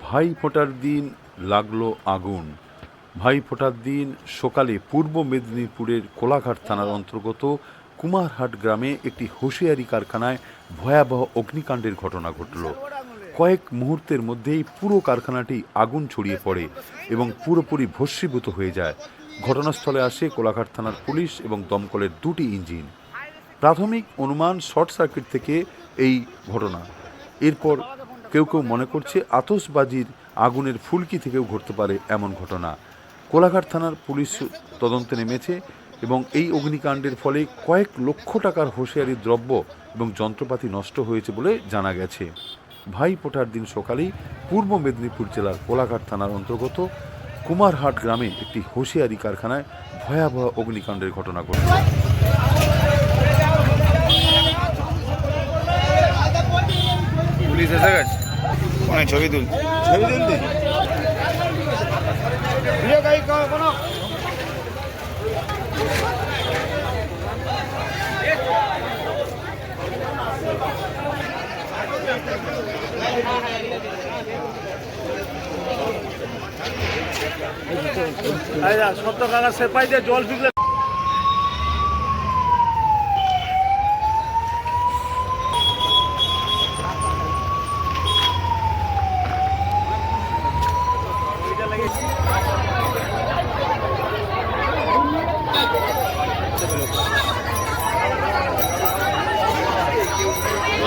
ভাই ফোটার দিন লাগল আগুন। ভাই ফোটার দিন সকালে পূর্ব মেদিনীপুরের কোলাঘাট থানার অন্তর্গত কুমারহাট গ্রামে একটি হুঁশিয়ারি কারখানায় ভয়াবহ অগ্নিকাণ্ডের ঘটনা ঘটল। কয়েক মুহূর্তের মধ্যেই পুরো কারখানাটি আগুন ছড়িয়ে পড়ে এবং পুরোপুরি ভস্মীভূত হয়ে যায়। ঘটনাস্থলে আসে কোলাঘাট থানার পুলিশ এবং দমকলের দুটি ইঞ্জিন। প্রাথমিক অনুমান শর্ট সার্কিট থেকে এই ঘটনা। এরপর কেউ কেউ মনে করছে আতসবাজির আগুনের ফুলকি থেকেও ঘটতে পারে এমন ঘটনা। কোলাঘাট থানার পুলিশ তদন্তে নেমেছে এবং এই অগ্নিকাণ্ডের ফলে কয়েক লক্ষ টাকার হুঁশিয়ারি দ্রব্য এবং যন্ত্রপাতি নষ্ট হয়েছে বলে জানা গেছে। ভাই ফোটার দিন সকালেই পূর্ব মেদিনীপুর জেলার কোলাঘাট থানার অন্তর্গত কুমারহাট গ্রামে একটি হুঁশিয়ারি কারখানায় ভয়াবহ অগ্নিকাণ্ডের ঘটনা ঘটেছে পুলিশ এসে গেছে? অনেক ছবি তুল ছবি তুলতে? সব তো কাগজ সেপাই দিয়ে জল ফিকলে